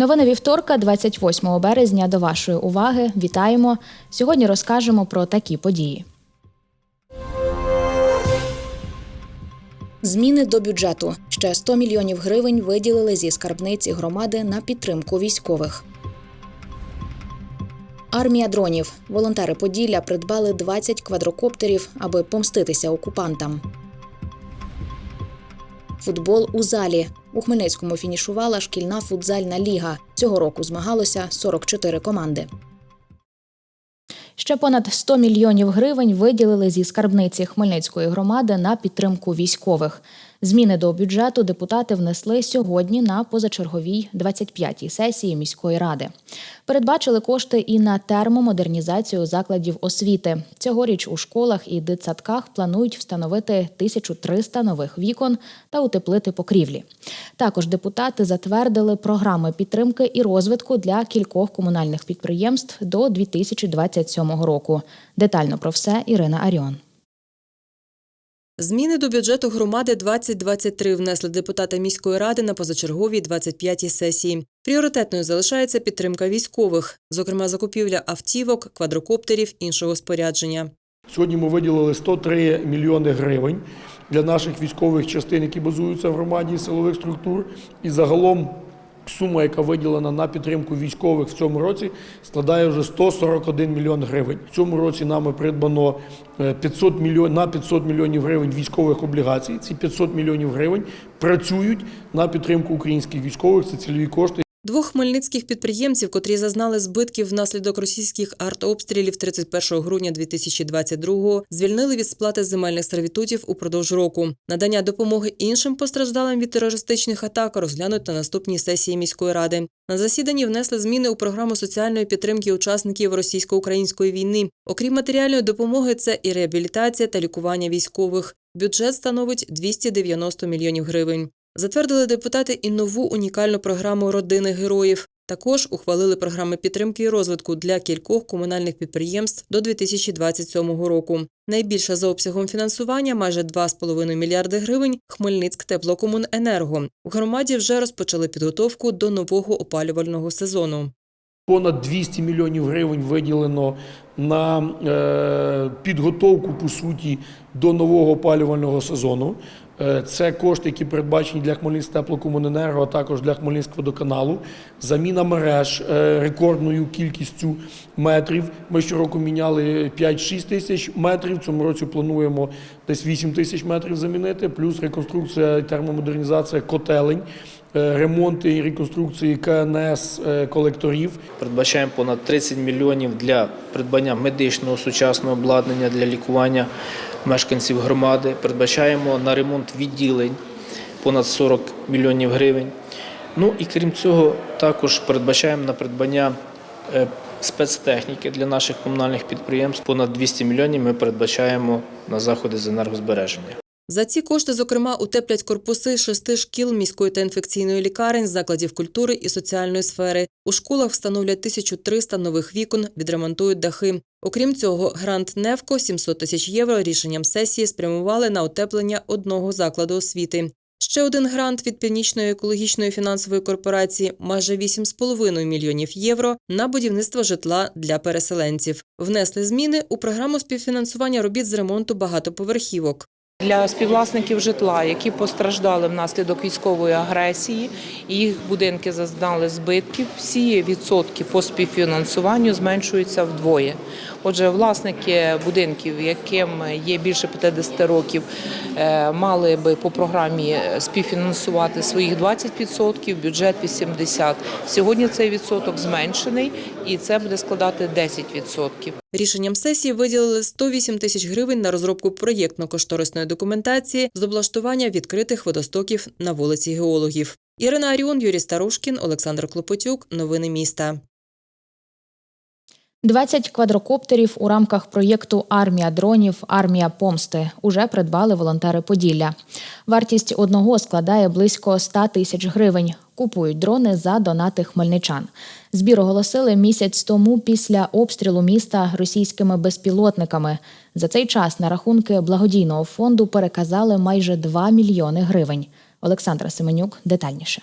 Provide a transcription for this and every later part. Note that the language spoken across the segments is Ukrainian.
Новини вівторка, 28 березня. До вашої уваги. Вітаємо. Сьогодні розкажемо про такі події. Зміни до бюджету. Ще 100 мільйонів гривень виділили зі скарбниці громади на підтримку військових. Армія дронів. Волонтери Поділля придбали 20 квадрокоптерів, аби помститися окупантам. Футбол у залі. У Хмельницькому фінішувала шкільна футзальна ліга. Цього року змагалося 44 команди. Ще понад 100 мільйонів гривень виділили зі скарбниці Хмельницької громади на підтримку військових. Зміни до бюджету депутати внесли сьогодні на позачерговій 25-й сесії міської ради. Передбачили кошти і на термомодернізацію закладів освіти. Цьогоріч у школах і дитсадках планують встановити 1300 нових вікон та утеплити покрівлі. Також депутати затвердили програми підтримки і розвитку для кількох комунальних підприємств до 2027 року. Детально про все Ірина Аріон. Зміни до бюджету громади 2023 внесли депутати міської ради на позачерговій 25-й сесії. Пріоритетною залишається підтримка військових, зокрема закупівля автівок, квадрокоптерів, іншого спорядження. Сьогодні ми виділили 103 мільйони гривень для наших військових частин, які базуються в громаді силових структур. І загалом сума, яка виділена на підтримку військових в цьому році, складає вже 141 мільйон гривень. В цьому році нами придбано е, 500 мільйон, на 500 мільйонів гривень військових облігацій. Ці 500 мільйонів гривень працюють на підтримку українських військових. Це цільові кошти. Двох хмельницьких підприємців, котрі зазнали збитків внаслідок російських артобстрілів 31 грудня 2022-го, звільнили від сплати земельних сервітутів упродовж року. Надання допомоги іншим постраждалим від терористичних атак розглянуть на наступній сесії міської ради. На засіданні внесли зміни у програму соціальної підтримки учасників російсько-української війни. Окрім матеріальної допомоги, це і реабілітація та лікування військових. Бюджет становить 290 мільйонів гривень. Затвердили депутати і нову унікальну програму родини героїв. Також ухвалили програми підтримки і розвитку для кількох комунальних підприємств до 2027 року. Найбільше за обсягом фінансування майже 2,5 мільярди гривень Хмельницьк теплокомуненерго. У громаді вже розпочали підготовку до нового опалювального сезону. Понад 200 мільйонів гривень виділено на е, підготовку по суті до нового опалювального сезону. Е, Це кошти, які передбачені для Хмельницького теплокомуненерго, а також для Хмельницького водоканалу. Заміна мереж е, рекордною кількістю метрів. Ми щороку міняли 5-6 тисяч метрів. Цьому році плануємо десь 8 тисяч метрів замінити, плюс реконструкція і термомодернізація котелень, ремонти і реконструкції КНС е, колекторів. Передбачаємо понад 30 мільйонів для придбання медичного сучасного обладнання для лікування мешканців громади. Передбачаємо на ремонт відділень понад 40 мільйонів гривень. Ну і крім цього, також передбачаємо на придбання е, спецтехніки для наших комунальних підприємств. Понад 200 мільйонів ми передбачаємо на заходи з енергозбереження. За ці кошти, зокрема, утеплять корпуси шести шкіл міської та інфекційної лікарень, закладів культури і соціальної сфери. У школах встановлять 1300 нових вікон, відремонтують дахи. Окрім цього, грант Невко 700 тисяч євро рішенням сесії спрямували на утеплення одного закладу освіти. Ще один грант від Північної екологічної фінансової корпорації майже 8,5 мільйонів євро на будівництво житла для переселенців. Внесли зміни у програму співфінансування робіт з ремонту багатоповерхівок. Для співвласників житла, які постраждали внаслідок військової агресії, їх будинки зазнали збитків, всі відсотки по співфінансуванню зменшуються вдвоє. Отже, власники будинків, яким є більше 50 років, е, мали би по програмі співфінансувати своїх 20%, бюджет 80%. Сьогодні цей відсоток зменшений, і це буде складати 10%. Рішенням сесії виділили 108 тисяч гривень на розробку проєктно-кошторисної документації з облаштування відкритих водостоків на вулиці геологів. Ірина Аріон, Юрій Старушкін, Олександр Клопотюк. Новини міста. 20 квадрокоптерів у рамках проєкту Армія дронів, армія помсти уже придбали волонтери Поділля. Вартість одного складає близько 100 тисяч гривень. Купують дрони за донати хмельничан. Збір оголосили місяць тому після обстрілу міста російськими безпілотниками. За цей час на рахунки благодійного фонду переказали майже 2 мільйони гривень. Олександра Семенюк детальніше.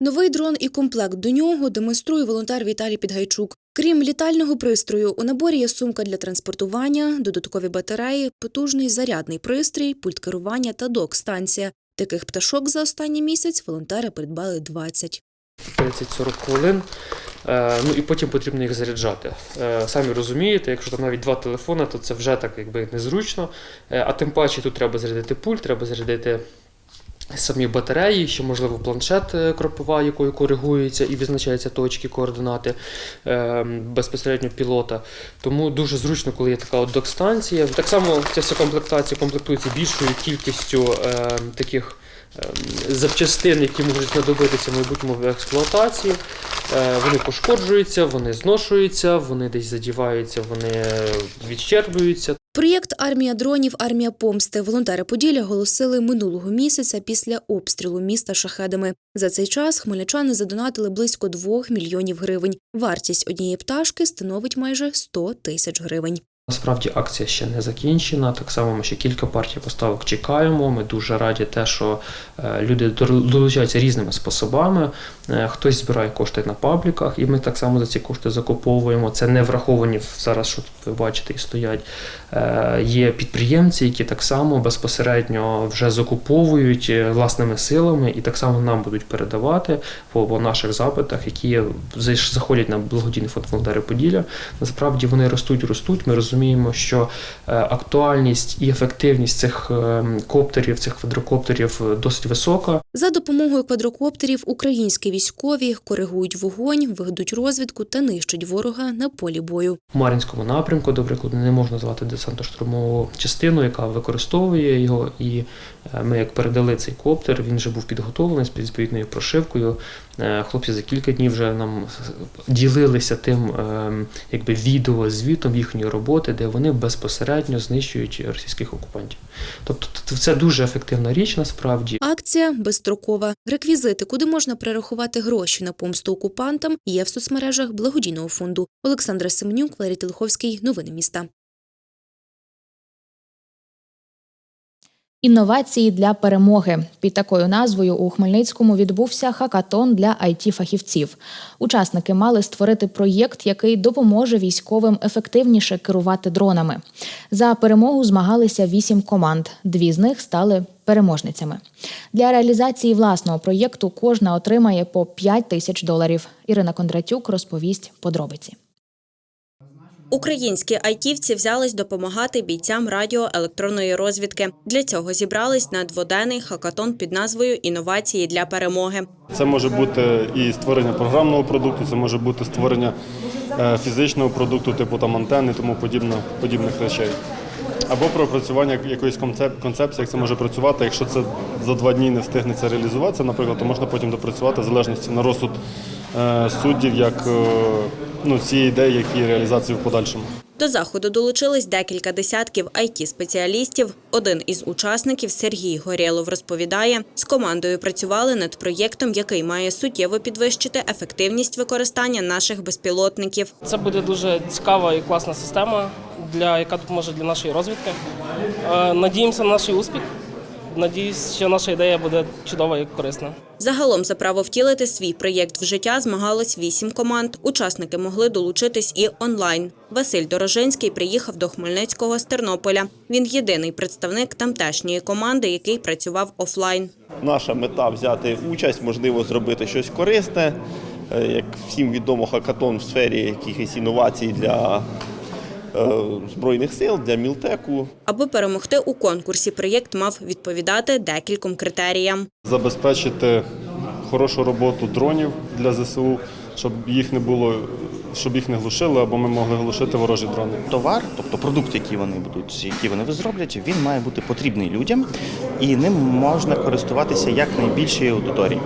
Новий дрон і комплект до нього демонструє волонтер Віталій Підгайчук. Крім літального пристрою, у наборі є сумка для транспортування, додаткові батареї, потужний зарядний пристрій, пульт керування та док-станція. Таких пташок за останній місяць волонтери придбали 20. 30-40 хвилин. Е, Ну і потім потрібно їх заряджати. Е, Самі розумієте, якщо там навіть два телефони, то це вже так якби незручно. Е, А тим паче тут треба зарядити пульт, треба зарядити самі батареї, ще можливо планшет кропова, якою коригується і визначаються точки координати безпосередньо пілота. Тому дуже зручно, коли є така от док-станція. Так само ця вся комплектація комплектується більшою кількістю таких запчастин, які можуть знадобитися в майбутньому в експлуатації. Е, Вони пошкоджуються, вони зношуються, вони десь задіваються, вони відщербуються. Проєкт Армія дронів, армія помсти волонтери Поділля оголосили минулого місяця після обстрілу міста шахедами. За цей час хмельничани задонатили близько 2 мільйонів гривень. Вартість однієї пташки становить майже 100 тисяч гривень. Насправді акція ще не закінчена. Так само ми ще кілька партій поставок чекаємо. Ми дуже раді те, що е, люди долучаються різними способами. Е, Хтось збирає кошти на пабліках, і ми так само за ці кошти закуповуємо. Це не враховані зараз, що ви бачите і стоять. Е, Є підприємці, які так само безпосередньо вже закуповують власними силами і так само нам будуть передавати по наших запитах, які заходять на благодійний фонд волонтери Поділля. Насправді вони ростуть, ростуть. Ми розуміємо, що е, актуальність і ефективність цих е, коптерів, цих квадрокоптерів е, досить висока. За допомогою квадрокоптерів українські військові коригують вогонь, ведуть розвідку та нищать ворога на полі бою. В Мар'їнському напрямку, до прикладу, не можна звати десантно-штурмову частину, яка використовує його. І ми, як передали цей коптер, він вже був підготовлений з відповідною прошивкою. Е, Хлопці за кілька днів вже нам ділилися тим е, якби відео звітом їхньої роботи, де вони безпосередньо знищують російських окупантів. Тобто це дуже ефективна річ насправді. Акція безстрокова. Реквізити, куди можна перерахувати гроші на помсту окупантам, є в соцмережах благодійного фонду. Олександра Семенюк, Валерій Телеховський. Новини міста. Інновації для перемоги під такою назвою у Хмельницькому відбувся хакатон для it фахівців Учасники мали створити проєкт, який допоможе військовим ефективніше керувати дронами. За перемогу змагалися вісім команд. Дві з них стали переможницями. Для реалізації власного проєкту кожна отримає по 5 тисяч доларів. Ірина Кондратюк розповість подробиці. Українські айтівці взялись допомагати бійцям радіоелектронної розвідки. Для цього зібрались на дводенний хакатон під назвою Інновації для перемоги. Це може бути і створення програмного продукту, це може бути створення е, фізичного продукту, типу там антенни, тому подібно, подібних речей. Або пропрацювання якоїсь концеп- концепції, як це може працювати. Якщо це за два дні не встигнеться реалізуватися, наприклад, то можна потім допрацювати в залежності на розсуд суддів, як е, ну, цієї ідеї, як і реалізації в подальшому. До заходу долучились декілька десятків it спеціалістів Один із учасників Сергій Горєлов розповідає, з командою працювали над проєктом, який має суттєво підвищити ефективність використання наших безпілотників. Це буде дуже цікава і класна система, для, яка допоможе для нашої розвідки. Е, Надіємося на наш успіх. Надіюсь, що наша ідея буде чудова і корисна. Загалом за право втілити свій проєкт в життя змагалось вісім команд. Учасники могли долучитись і онлайн. Василь Дорожинський приїхав до Хмельницького з Тернополя. Він єдиний представник тамтешньої команди, який працював офлайн. Наша мета взяти участь, можливо, зробити щось корисне. Е, Як всім відомо, хакатон в сфері якихось інновацій для Збройних сил, для Мілтеку. Аби перемогти у конкурсі, проєкт мав відповідати декільком критеріям. Забезпечити хорошу роботу дронів для ЗСУ, щоб їх не було, щоб їх не глушили, або ми могли глушити ворожі дрони. товар, тобто продукт, який вони будуть, який вони зроблять, він має бути потрібний людям і ним можна користуватися як найбільшій аудиторії.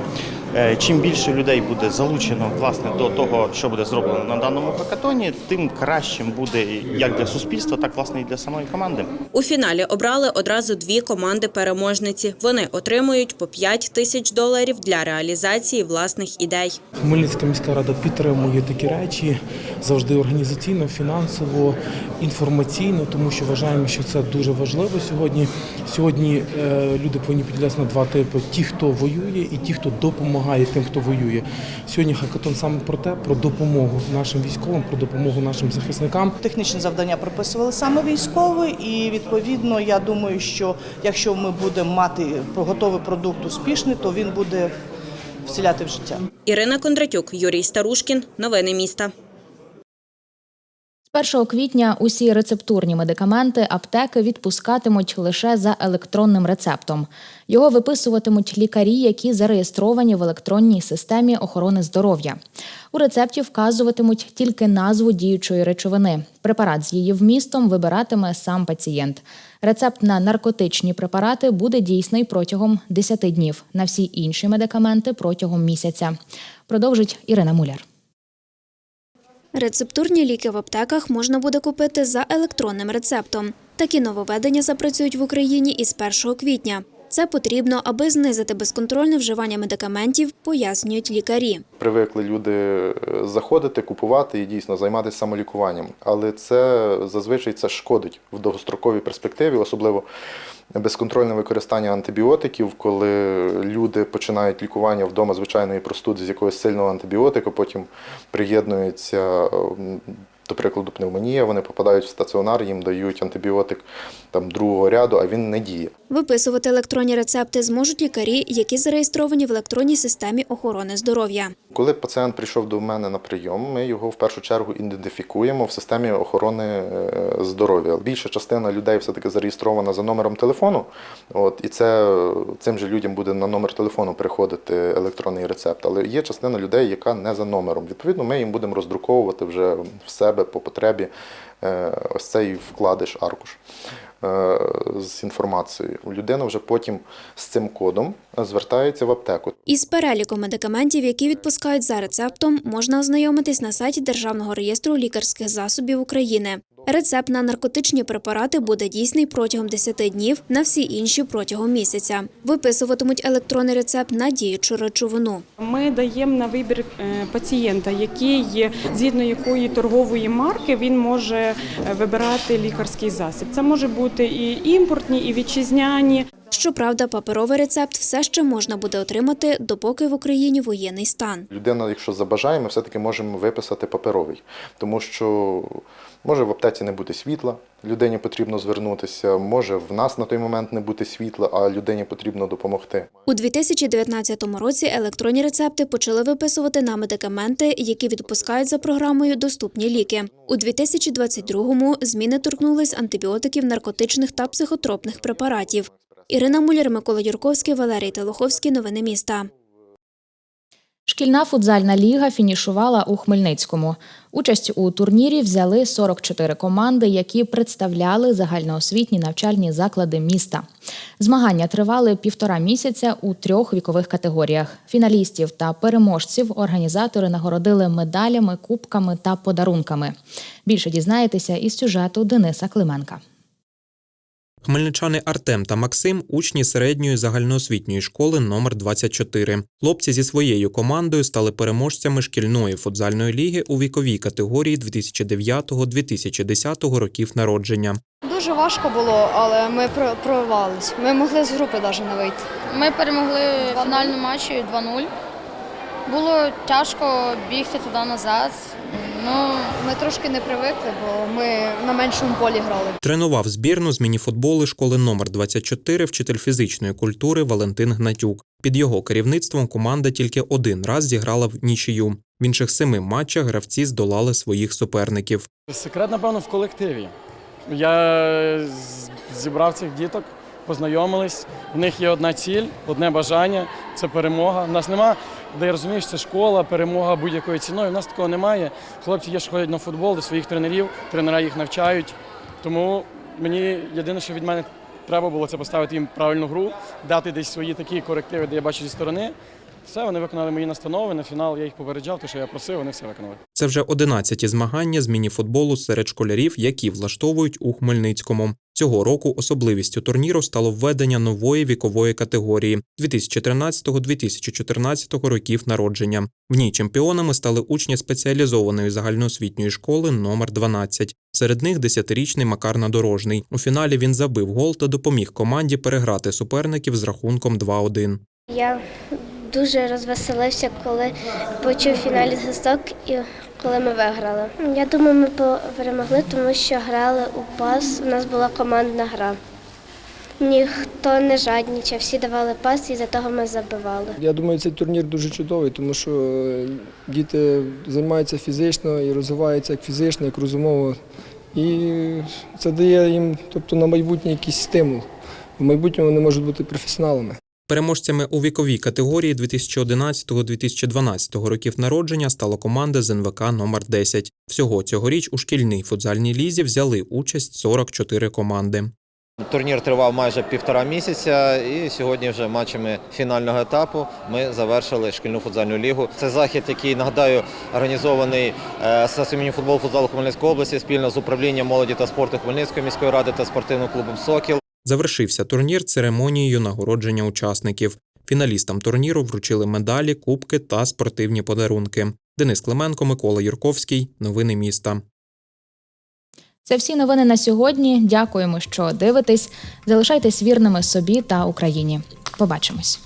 Е, Чим більше людей буде залучено власне до того, що буде зроблено на даному хакатоні, тим кращим буде як для суспільства, так власне і для самої команди. У фіналі обрали одразу дві команди-переможниці. Вони отримують по 5 тисяч доларів для реалізації власних ідей. Хмельницька міська рада підтримує такі речі завжди організаційно, фінансово, інформаційно, тому що вважаємо, що це дуже важливо сьогодні. Сьогодні е, люди повинні поділятися на два типи: ті, хто воює, і ті, хто допомагає тим, хто воює. Сьогодні хакатон саме про те, про допомогу нашим військовим, про допомогу нашим захисникам. Технічні завдання прописували саме військові, і відповідно я думаю, що якщо ми будемо мати готовий продукт успішний, то він буде вселяти в життя. Ірина Кондратюк, Юрій Старушкін. Новини міста. З 1 квітня усі рецептурні медикаменти аптеки відпускатимуть лише за електронним рецептом. Його виписуватимуть лікарі, які зареєстровані в електронній системі охорони здоров'я. У рецепті вказуватимуть тільки назву діючої речовини. Препарат з її вмістом вибиратиме сам пацієнт. Рецепт на наркотичні препарати буде дійсний протягом 10 днів. На всі інші медикаменти протягом місяця. Продовжить Ірина Муляр. Рецептурні ліки в аптеках можна буде купити за електронним рецептом. Такі нововведення запрацюють в Україні із 1 квітня. Це потрібно, аби знизити безконтрольне вживання медикаментів, пояснюють лікарі. Привикли люди е, заходити, купувати і дійсно займатися самолікуванням. Але це зазвичай це шкодить в довгостроковій перспективі, особливо безконтрольне використання антибіотиків, коли люди починають лікування вдома звичайної простуди з якогось сильного антибіотика, потім приєднуються. До прикладу, пневмонія, вони попадають в стаціонар, їм дають антибіотик там другого ряду, а він не діє. Виписувати електронні рецепти зможуть лікарі, які зареєстровані в електронній системі охорони здоров'я. Коли пацієнт прийшов до мене на прийом, ми його в першу чергу ідентифікуємо в системі охорони е, здоров'я. Більша частина людей все-таки зареєстрована за номером телефону. От, і це цим же людям буде на номер телефону приходити електронний рецепт. Але є частина людей, яка не за номером. Відповідно, ми їм будемо роздруковувати вже в себе по потребі е, ось цей вкладиш аркуш. Е, З інформацією. Людина вже потім з цим кодом звертається в аптеку. Із переліком медикаментів, які відпускають за рецептом, можна ознайомитись на сайті Державного реєстру лікарських засобів України. Рецепт на наркотичні препарати буде дійсний протягом 10 днів, на всі інші протягом місяця. Виписуватимуть електронний рецепт на діючу речовину. Ми даємо на вибір е, пацієнта, який є, згідно якої торгової марки він може е, вибирати лікарський засіб. Це може бути і імпортні, і вітчизняні. Щоправда, паперовий рецепт все ще можна буде отримати, допоки в Україні воєнний стан. Людина, якщо забажає, ми все-таки можемо виписати паперовий, тому що може в аптеці не бути світла, людині потрібно звернутися, може в нас на той момент не бути світла, а людині потрібно допомогти. У 2019 році електронні рецепти почали виписувати на медикаменти, які відпускають за програмою доступні ліки. У 2022-му зміни торкнулись антибіотиків, наркотичних та психотропних препаратів. Ірина Муляр, Микола Юрковський, Валерій Телоховський. Новини міста. Шкільна футзальна ліга фінішувала у Хмельницькому. Участь у турнірі взяли 44 команди, які представляли загальноосвітні навчальні заклади міста. Змагання тривали півтора місяця у трьох вікових категоріях. Фіналістів та переможців організатори нагородили медалями, кубками та подарунками. Більше дізнаєтеся із сюжету Дениса Клименка. Хмельничани Артем та Максим учні середньої загальноосвітньої школи номер 24 Хлопці зі своєю командою стали переможцями шкільної футзальної ліги у віковій категорії 2009-2010 років народження. Дуже важко було, але ми про- прорвались. Ми могли з групи навіть не вийти. Ми перемогли в фінальному матчі 2-0. Було тяжко бігти туди назад. Ну, ми трошки не привикли, бо ми на меншому полі грали. Тренував збірну з мініфутболу школи номер 24 вчитель фізичної культури Валентин Гнатюк. Під його керівництвом команда тільки один раз зіграла в нічию. В інших семи матчах гравці здолали своїх суперників. Секрет, напевно, в колективі. Я зібрав цих діток, познайомились. В них є одна ціль, одне бажання це перемога. У нас нема, де я розумію, що це школа, перемога будь-якою ціною. У нас такого немає. Хлопці є, що ходять на футбол до своїх тренерів, тренера їх навчають. Тому мені єдине, що від мене треба було це поставити їм правильну гру, дати десь свої такі корективи, де я бачу зі сторони. Все, вони виконали мої настанови. На фінал я їх попереджав, те, що я просив, вони все виконали. Це вже 11-ті змагання з мініфутболу серед школярів, які влаштовують у Хмельницькому. Цього року особливістю турніру стало введення нової вікової категорії 2013-2014 років народження. В ній чемпіонами стали учні спеціалізованої загальноосвітньої школи номер 12. Серед них 10-річний Макар Надорожний. У фіналі він забив гол та допоміг команді переграти суперників з рахунком 2-1. Я дуже розвеселився, коли почув фіналі зв'язок і коли ми виграли. Я думаю, ми перемогли, тому що грали у пас. У нас була командна гра. Ніхто не жадничав, всі давали пас, і за того ми забивали. Я думаю, цей турнір дуже чудовий, тому що е, діти займаються фізично і розвиваються як фізично, як розумово. І це дає їм тобто, на майбутнє якийсь стимул. В майбутньому вони можуть бути професіоналами. Переможцями у віковій категорії 2011-2012 років народження стала команда з НВК номер 10. Всього цьогоріч у шкільній футзальній лізі взяли участь 44 команди. Турнір тривав майже півтора місяця, і сьогодні вже матчами фінального етапу ми завершили шкільну футзальну лігу. Це захід, який нагадаю організований е, Асоціацією футболу футзалу Хмельницької області спільно з управлінням молоді та спорту Хмельницької міської ради та спортивним клубом Сокіл. Завершився турнір церемонією нагородження учасників. Фіналістам турніру вручили медалі, кубки та спортивні подарунки. Денис Клименко, Микола Юрковський. Новини міста. Це всі новини на сьогодні. Дякуємо, що дивитесь. Залишайтесь вірними собі та Україні. Побачимось.